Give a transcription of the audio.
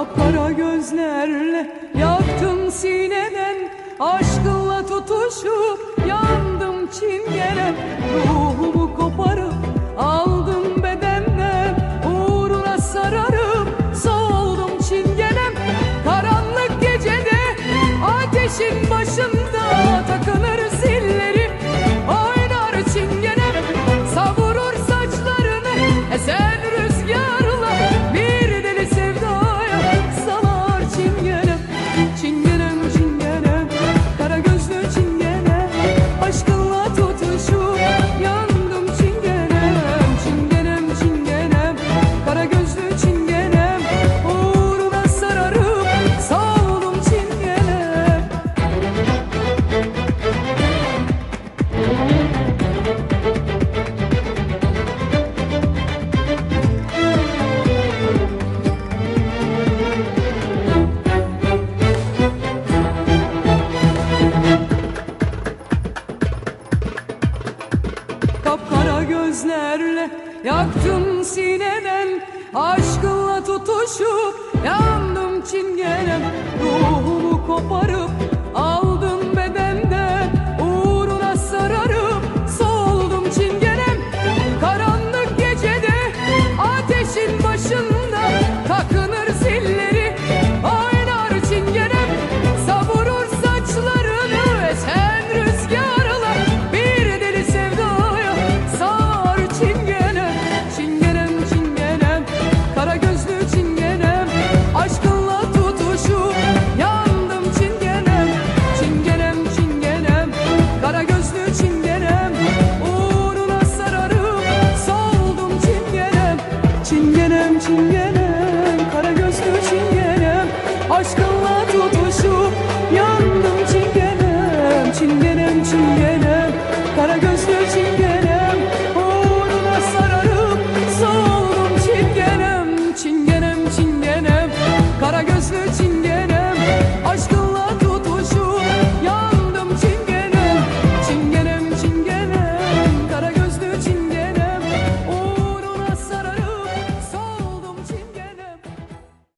Kapkara gözlerle yaktım sineden Aşkınla tutuşup yandım çingene. Ruhumu koparıp gözlerle Yaktım sineden. Aşkınla tutuşu Yandım çingenem. Ruhumu koparım çingenem Kara gözlü çingenem. Aşk